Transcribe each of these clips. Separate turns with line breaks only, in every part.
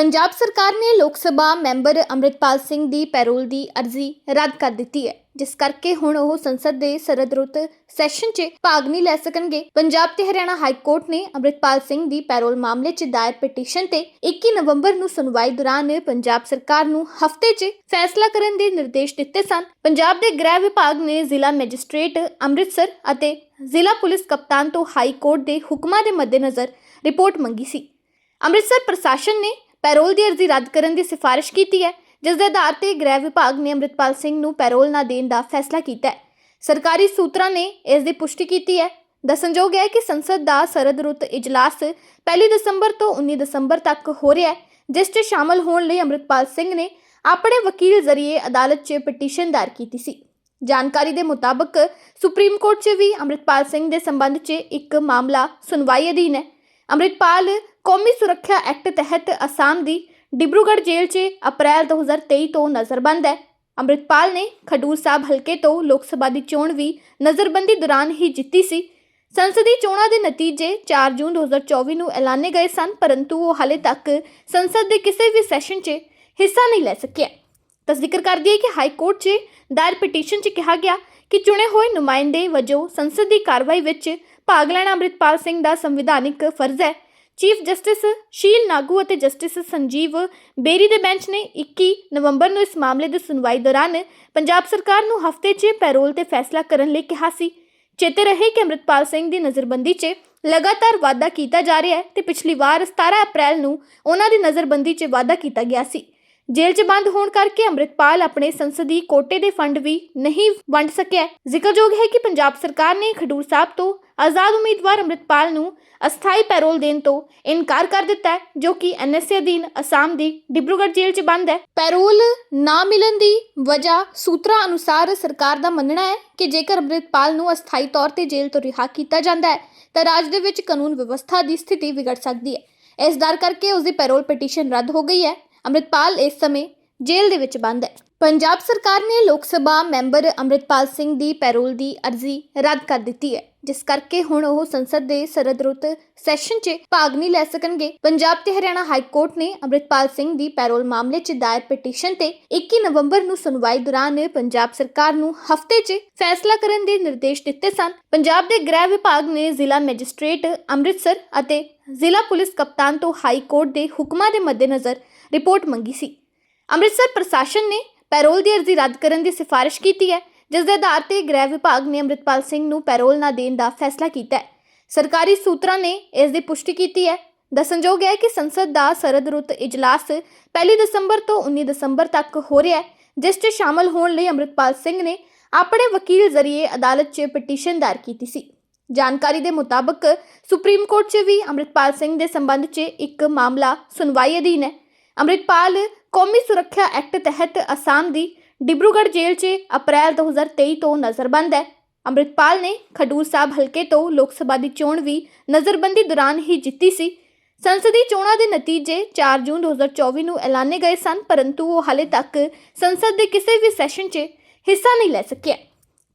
ਪੰਜਾਬ ਸਰਕਾਰ ਨੇ ਲੋਕ ਸਭਾ ਮੈਂਬਰ ਅੰਮ੍ਰਿਤਪਾਲ ਸਿੰਘ ਦੀ ਪੈਰੋਲ ਦੀ ਅਰਜ਼ੀ ਰੱਦ ਕਰ ਦਿੱਤੀ ਹੈ, ਜਿਸ ਕਰਕੇ ਹੁਣ ਉਹ ਸੰਸਦ ਦੇ ਸਰਦ ਰੁੱਤ ਸੈਸ਼ਨ 'ਚ ਭਾਗ ਨਹੀਂ ਲੈ ਸਕਣਗੇ। ਪੰਜਾਬ ਤੇ ਹਰਿਆਣਾ ਹਾਈ ਕੋਰਟ ਨੇ ਅੰਮ੍ਰਿਤਪਾਲ ਸਿੰਘ ਦੀ ਪੈਰੋਲ ਮਾਮਲੇ 'ਚ ਦਾਇਰ ਪਟੀਸ਼ਨ ਤੇ 21 ਨਵੰਬਰ ਨੂੰ ਸੁਣਵਾਈ ਦੌਰਾਨ ਪੰਜਾਬ ਸਰਕਾਰ ਨੂੰ ਹਫ਼ਤੇ 'ਚ ਫੈਸਲਾ ਕਰਨ ਦੇ ਨਿਰਦੇਸ਼ ਦਿੱਤੇ ਸਨ। ਪੰਜਾਬ ਦੇ ਗ੍ਰਹਿ ਵਿਭਾਗ ਨੇ ਜ਼ਿਲ੍ਹਾ ਮੈਜਿਸਟ੍ਰੇਟ, ਅੰਮ੍ਰਿਤਸਰ ਅਤੇ ਜ਼ਿਲ੍ਹਾ ਪੁਲਿਸ ਕਪਤਾਨ ਤੋਂ ਹਾਈ ਕੋਰਟ ਦੇ ਹੁਕਮਾਂ ਦੇ ਮੱਦੇਨਜ਼ਰ ਰਿਪੋਰਟ ਮੰਗੀ ਸੀ। ਅੰਮ੍ਰਿਤਸਰ ਪ੍ਰਸ਼ਾਸਨ ਨੇ ਪੈਰੋਲ ਦੀ ਅਰਜ਼ੀ ਰੱਦ ਕਰਨ ਦੀ ਸਿਫਾਰਿਸ਼ ਕੀਤੀ ਹੈ, ਜਿਸ ਦੇ ਆਧਾਰ ਤੇ ਗ੍ਰਹਿ ਵਿਭਾਗ ਨੇ ਅੰਮ੍ਰਿਤਪਾਲ ਸਿੰਘ ਨੂੰ ਪੈਰੋਲ ਨਾ ਦੇਣ ਦਾ ਫੈਸਲਾ ਕੀਤਾ ਹੈ। ਸਰਕਾਰੀ ਸੂਤਰਾਂ ਨੇ ਇਸ ਦੀ ਪੁਸ਼ਟੀ ਕੀਤੀ ਹੈ। ਦੱਸਣਯੋਗ ਹੈ ਕਿ ਸੰਸਦ ਦਾ ਸਰਦ ਰੁੱਤ ਇਜਲਾਸ 1 ਦਸੰਬਰ ਤੋਂ 19 ਦਸੰਬਰ ਤੱਕ ਹੋ ਰਿਹਾ ਹੈ, ਜਿਸ 'ਚ ਸ਼ਾਮਲ ਹੋਣ ਲਈ ਅੰਮ੍ਰਿਤਪਾਲ ਸਿੰਘ ਨੇ ਆਪਣੇ ਵਕੀਲ ਜ਼ਰੀਏ ਅਦਾਲਤ 'ਚ ਪਟੀਸ਼ਨ ਦਾਇਰ ਕੀਤੀ ਸੀ। ਜਾਣਕਾਰੀ ਦੇ ਮੁਤਾਬਕ ਸੁਪਰੀਮ ਕੋਰਟ 'ਚ ਵੀ ਅੰਮ੍ਰਿਤਪਾਲ ਸਿੰਘ ਦੇ ਸੰਬੰਧ 'ਚ ਇੱਕ ਮਾਮਲਾ ਸੁਣਵਾਈ ਅਧੀਨ ਹੈ। ਅੰਮ੍ਰਿਤਪਾਲ ਕੌਮੀ ਸੁਰੱਖਿਆ ਐਕਟ ਤਹਿਤ ਅਸਾਮ ਦੀ ਡਿਬਰੂਗੜ੍ਹ ਜੇਲ੍ਹ 'ਚ ਅਪ੍ਰੈਲ 2023 ਤੋਂ ਨਜ਼ਰਬੰਦ ਹੈ। ਅੰਮ੍ਰਿਤਪਾਲ ਨੇ ਖਡੂਰ ਸਾਹਿਬ ਹਲਕੇ ਤੋਂ ਲੋਕ ਸਭਾ ਦੀ ਚੋਣ ਵੀ ਨਜ਼ਰਬੰਦੀ ਦੌਰਾਨ ਹੀ ਜਿੱਤੀ ਸੀ। ਸੰਸਦੀ ਚੋਣਾਂ ਦੇ ਨਤੀਜੇ 4 ਜੂਨ 2024 ਨੂੰ ਐਲਾਨੇ ਗਏ ਸਨ, ਪਰੰਤੂ ਉਹ ਹਾਲੇ ਤੱਕ ਸੰਸਦ ਦੇ ਕਿਸੇ ਵੀ ਸੈਸ਼ਨ 'ਚ ਹਿੱਸਾ ਨਹੀਂ ਲੈ ਸਕਿਆ। ਤਾਂ ਜ਼ਿਕਰ ਕਰ ਦਈਏ ਕਿ ਹਾਈ ਕੋਰਟ 'ਚ ਦਾਇਰ ਪਟੀਸ਼ਨ 'ਚ ਕਿਹਾ ਗਿਆ ਕਿ ਚੁਣੇ ਹੋਏ ਨੁਮਾਇੰਦੇ ਵਜੋਂ ਸੰਸਦ ਦੀ ਕਾਰਵਾਈ ਵਿੱਚ ਭਾਗ ਲੈਣਾ ਅੰਮ੍ਰਿਤਪਾਲ ਸਿੰਘ ਦਾ ਸੰਵਿਧਾਨਿਕ ਫਰਜ਼ ਹੈ। ਚੀਫ ਜਸਟਿਸ ਸ਼ੀਲ ਨਾਗੂ ਅਤੇ ਜਸਟਿਸ ਸੰਜੀਵ ਬੇਰੀ ਦੇ ਬੈਂਚ ਨੇ 21 ਨਵੰਬਰ ਨੂੰ ਇਸ ਮਾਮਲੇ ਦੀ ਸੁਣਵਾਈ ਦੌਰਾਨ ਪੰਜਾਬ ਸਰਕਾਰ ਨੂੰ ਹਫ਼ਤੇ 'ਚ ਪੈਰੋਲ ਤੇ ਫੈਸਲਾ ਕਰਨ ਲਈ ਕਿਹਾ ਸੀ। ਚੇਤੇ ਰਹੇ ਕਿ ਅੰਮ੍ਰਿਤਪਾਲ ਸਿੰਘ ਦੀ ਨਜ਼ਰਬੰਦੀ 'ਚ ਲਗਾਤਾਰ ਵਾਧਾ ਕੀਤਾ ਜਾ ਰਿਹਾ ਹੈ ਤੇ ਪਿਛਲੀ ਵਾਰ 17 ਅਪ੍ਰੈਲ ਨੂੰ ਉਹਨਾਂ ਦੀ ਨਜ਼ਰਬੰਦੀ 'ਚ ਵਾਧਾ ਕੀਤਾ ਗਿਆ ਸੀ। ਜੇਲ੍ਹ 'ਚ ਬੰਦ ਹੋਣ ਕਰਕੇ ਅੰਮ੍ਰਿਤਪਾਲ ਆਪਣੇ ਸੰਸਦੀ ਕੋਟੇ ਦੇ ਫੰਡ ਵੀ ਨਹੀਂ ਵੰਡ ਸਕਿਆ। ਜ਼ਿਕਰਯੋਗ ਹੈ ਕਿ ਪੰਜਾਬ ਸਰਕਾਰ ਨੇ ਖਡੂਰ ਸਾਹਿਬ ਤੋਂ ਆਜ਼ਾਦ ਉਮੀਦਵਾਰ ਅੰਮ੍ਰਿਤਪਾਲ ਨੂੰ ਅਸਥਾਈ ਪੈਰੋਲ ਦੇਣ ਤੋਂ ਇਨਕਾਰ ਕਰ ਦਿੱਤਾ ਹੈ, ਜੋ ਕਿ ਐਨਐਸਏ ਅਧੀਨ ਅਸਾਮ ਦੀ ਡਿਬਰੂਗੜ੍ਹ ਜੇਲ੍ਹ 'ਚ ਬੰਦ ਹੈ। ਪੈਰੋਲ ਨਾ ਮਿਲਣ ਦੀ ਵਜ੍ਹਾ ਸੂਤਰਾਂ ਅਨੁਸਾਰ ਸਰਕਾਰ ਦਾ ਮੰਨਣਾ ਹੈ ਕਿ ਜੇਕਰ ਅੰਮ੍ਰਿਤਪਾਲ ਨੂੰ ਅਸਥਾਈ ਤੌਰ ਤੇ ਜੇਲ੍ਹ ਤੋਂ ਰਿਹਾ ਕੀਤਾ ਜਾਂਦਾ ਹੈ, ਤਾਂ ਰਾਜ ਦੇ ਵਿੱਚ ਕਾਨੂੰਨ ਵਿਵਸਥਾ ਦੀ ਸਥਿਤੀ ਵਿਗੜ ਸਕਦੀ ਹੈ। ਇਸ ਦਰ ਕਰਕੇ ਉਸ ਦੀ ਪੈਰੋਲ ਪਟੀਸ਼ਨ ਰੱਦ ਹੋ ਗਈ ਹੈ। ਅੰਮ੍ਰਿਤਪਾਲ ਇਸ ਸਮੇਂ ਜੇਲ੍ਹ ਦੇ ਵਿੱਚ ਬੰਦ ਹੈ। ਪੰਜਾਬ ਸਰਕਾਰ ਨੇ ਲੋਕ ਸਭਾ ਮੈਂਬਰ ਅੰਮ੍ਰਿਤਪਾਲ ਸਿੰਘ ਦੀ ਪੈਰੋਲ ਦੀ ਅਰਜ਼ੀ ਰੱਦ ਕਰ ਦਿੱਤੀ ਹੈ, ਜਿਸ ਕਰਕੇ ਹੁਣ ਉਹ ਸੰਸਦ ਦੇ ਸਰਦਰੁੱਤ ਸੈਸ਼ਨ 'ਚ ਭਾਗ ਨਹੀਂ ਲੈ ਸਕਣਗੇ। ਪੰਜਾਬ ਤੇ ਹਰਿਆਣਾ ਹਾਈ ਕੋਰਟ ਨੇ ਅੰਮ੍ਰਿਤਪਾਲ ਸਿੰਘ ਦੀ ਪੈਰੋਲ ਮਾਮਲੇ 'ਚ ਦਾਇਰ ਪਟੀਸ਼ਨ ਤੇ 21 ਨਵੰਬਰ ਨੂੰ ਸੁਣਵਾਈ ਦੌਰਾਨ ਪੰਜਾਬ ਸਰਕਾਰ ਨੂੰ ਹਫ਼ਤੇ 'ਚ ਫੈਸਲਾ ਕਰਨ ਦੇ ਨਿਰਦੇਸ਼ ਦਿੱਤੇ ਸਨ। ਪੰਜਾਬ ਦੇ ਗ੍ਰਹਿ ਵਿਭਾਗ ਨੇ ਜ਼ਿਲ੍ਹਾ ਮੈਜਿਸਟ੍ਰੇਟ, ਅੰਮ੍ਰਿਤਸਰ ਅਤੇ ਜ਼ਿਲ੍ਹਾ ਪੁਲਿਸ ਕਪਤਾਨ ਤੋਂ ਹਾਈ ਕੋਰਟ ਦੇ ਹੁਕਮਾਂ ਦੇ ਮੱਦੇਨਜ਼ਰ ਰਿਪੋਰਟ ਮੰਗੀ ਸੀ। ਅੰਮ੍ਰਿਤਸਰ ਪ੍ਰਸ਼ਾਸਨ ਨੇ ਪੈਰੋਲ ਦੀ ਅਰਜ਼ੀ ਰੱਦ ਕਰਨ ਦੀ ਸਿਫਾਰਿਸ਼ ਕੀਤੀ ਹੈ, ਜਿਸ ਦੇ ਆਧਾਰ ਤੇ ਗ੍ਰਹਿ ਵਿਭਾਗ ਨੇ ਅੰਮ੍ਰਿਤਪਾਲ ਸਿੰਘ ਨੂੰ ਪੈਰੋਲ ਨਾ ਦੇਣ ਦਾ ਫੈਸਲਾ ਕੀਤਾ ਹੈ। ਸਰਕਾਰੀ ਸੂਤਰਾਂ ਨੇ ਇਸ ਦੀ ਪੁਸ਼ਟੀ ਕੀਤੀ ਹੈ। ਦੱਸਣਯੋਗ ਹੈ ਕਿ ਸੰਸਦ ਦਾ ਸਰਦ ਰੁੱਤ ਇਜਲਾਸ 1 ਦਸੰਬਰ ਤੋਂ 19 ਦਸੰਬਰ ਤੱਕ ਹੋ ਰਿਹਾ ਹੈ, ਜਿਸ 'ਚ ਸ਼ਾਮਲ ਹੋਣ ਲਈ ਅੰਮ੍ਰਿਤਪਾਲ ਸਿੰਘ ਨੇ ਆਪਣੇ ਵਕੀਲ ਜ਼ਰੀਏ ਅਦਾਲਤ 'ਚ ਪਟੀਸ਼ਨ ਦਾਇਰ ਕੀਤੀ ਸੀ। ਜਾਣਕਾਰੀ ਦੇ ਮੁਤਾਬਕ ਸੁਪਰੀਮ ਕੋਰਟ 'ਚ ਵੀ ਅੰਮ੍ਰਿਤਪਾਲ ਸਿੰਘ ਦੇ ਸੰਬੰਧ 'ਚ ਇੱਕ ਮਾਮਲਾ ਸੁਣਵਾਈ ਅਧੀਨ ਹੈ। ਅੰਮ੍ਰਿਤਪਾਲ ਕੌਮੀ ਸੁਰੱਖਿਆ ਐਕਟ ਤਹਿਤ ਅਸਾਮ ਦੀ ਡਿਬਰੂਗੜ੍ਹ ਜੇਲ੍ਹ 'ਚ ਅਪ੍ਰੈਲ 2023 ਤੋਂ ਨਜ਼ਰਬੰਦ ਹੈ। ਅੰਮ੍ਰਿਤਪਾਲ ਨੇ ਖਡੂਰ ਸਾਹਿਬ ਹਲਕੇ ਤੋਂ ਲੋਕ ਸਭਾ ਦੀ ਚੋਣ ਵੀ ਨਜ਼ਰਬੰਦੀ ਦੌਰਾਨ ਹੀ ਜਿੱਤੀ ਸੀ। ਸੰਸਦੀ ਚੋਣਾਂ ਦੇ ਨਤੀਜੇ 4 ਜੂਨ 2024 ਨੂੰ ਐਲਾਨੇ ਗਏ ਸਨ, ਪਰੰਤੂ ਉਹ ਹਾਲੇ ਤੱਕ ਸੰਸਦ ਦੇ ਕਿਸੇ ਵੀ ਸੈਸ਼ਨ 'ਚ ਹਿੱਸਾ ਨਹੀਂ ਲੈ ਸਕਿਆ।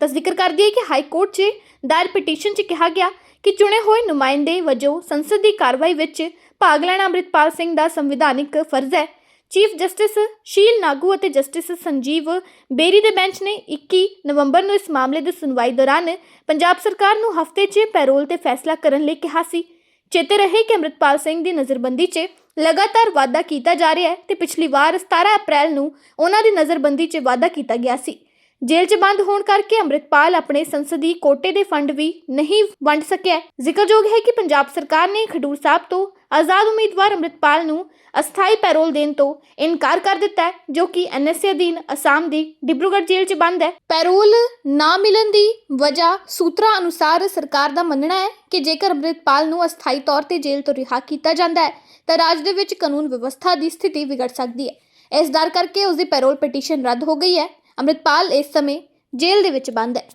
ਤਾਂ ਜ਼ਿਕਰ ਕਰ ਦਈਏ ਕਿ ਹਾਈ ਕੋਰਟ 'ਚ ਦਾਇਰ ਪਟੀਸ਼ਨ 'ਚ ਕਿਹਾ ਗਿਆ ਕਿ ਚੁਣੇ ਹੋਏ ਨੁਮਾਇੰਦੇ ਵਜੋਂ ਸੰਸਦ ਦੀ ਕਾਰਵਾਈ ਵਿੱਚ ਭਾਗ ਲੈਣਾ ਅੰਮ੍ਰਿਤਪਾਲ ਸਿੰਘ ਦਾ ਸੰਵਿਧਾਨਿਕ ਫਰਜ਼ ਹੈ। ਚੀਫ ਜਸਟਿਸ ਸ਼ੀਲ ਨਾਗੂ ਅਤੇ ਜਸਟਿਸ ਸੰਜੀਵ ਬੇਰੀ ਦੇ ਬੈਂਚ ਨੇ 21 ਨਵੰਬਰ ਨੂੰ ਇਸ ਮਾਮਲੇ ਦੀ ਸੁਣਵਾਈ ਦੌਰਾਨ ਪੰਜਾਬ ਸਰਕਾਰ ਨੂੰ ਹਫ਼ਤੇ 'ਚ ਪੈਰੋਲ ਤੇ ਫੈਸਲਾ ਕਰਨ ਲਈ ਕਿਹਾ ਸੀ। ਚੇਤੇ ਰਹੇ ਕਿ ਅੰਮ੍ਰਿਤਪਾਲ ਸਿੰਘ ਦੀ ਨਜ਼ਰਬੰਦੀ 'ਚ ਲਗਾਤਾਰ ਵਾਧਾ ਕੀਤਾ ਜਾ ਰਿਹਾ ਹੈ ਤੇ ਪਿਛਲੀ ਵਾਰ 17 ਅਪ੍ਰੈਲ ਨੂੰ ਉਹਨਾਂ ਦੀ ਨਜ਼ਰਬੰਦੀ 'ਚ ਵਾਧਾ ਕੀਤਾ ਗਿਆ ਸੀ। ਜੇਲ੍ਹ 'ਚ ਬੰਦ ਹੋਣ ਕਰਕੇ ਅੰਮ੍ਰਿਤਪਾਲ ਆਪਣੇ ਸੰਸਦੀ ਕੋਟੇ ਦੇ ਫੰਡ ਵੀ ਨਹੀਂ ਵੰਡ ਸਕਿਆ। ਜ਼ਿਕਰਯੋਗ ਹੈ ਕਿ ਪੰਜਾਬ ਸਰਕਾਰ ਨੇ ਖਡੂਰ ਸਾਹਿਬ ਤੋਂ ਆਜ਼ਾਦ ਉਮੀਦਵਾਰ ਅੰਮ੍ਰਿਤਪਾਲ ਨੂੰ ਅਸਥਾਈ ਪੈਰੋਲ ਦੇਣ ਤੋਂ ਇਨਕਾਰ ਕਰ ਦਿੱਤਾ ਹੈ, ਜੋ ਕਿ ਐਨਐਸਏ ਅਧੀਨ ਅਸਾਮ ਦੀ ਡਿਬਰੂਗੜ੍ਹ ਜੇਲ੍ਹ 'ਚ ਬੰਦ ਹੈ। ਪੈਰੋਲ ਨਾ ਮਿਲਣ ਦੀ ਵਜ੍ਹਾ ਸੂਤਰਾਂ ਅਨੁਸਾਰ ਸਰਕਾਰ ਦਾ ਮੰਨਣਾ ਹੈ ਕਿ ਜੇਕਰ ਅੰਮ੍ਰਿਤਪਾਲ ਨੂੰ ਅਸਥਾਈ ਤੌਰ ਤੇ ਜੇਲ੍ਹ ਤੋਂ ਰਿਹਾ ਕੀਤਾ ਜਾਂਦਾ ਹੈ, ਤਾਂ ਰਾਜ ਦੇ ਵਿੱਚ ਕਾਨੂੰਨ ਵਿਵਸਥਾ ਦੀ ਸਥਿਤੀ ਵਿਗੜ ਸਕਦੀ ਹੈ। ਇਸ ਦਰ ਕਰਕੇ ਉਸ ਦੀ ਪੈਰੋਲ ਪਟੀਸ਼ਨ ਰੱਦ ਹੋ ਗਈ ਹੈ। ਅੰਮ੍ਰਿਤਪਾਲ ਇਸ ਸਮੇਂ ਜੇਲ੍ਹ ਦੇ ਵਿੱਚ ਬੰਦ ਹੈ।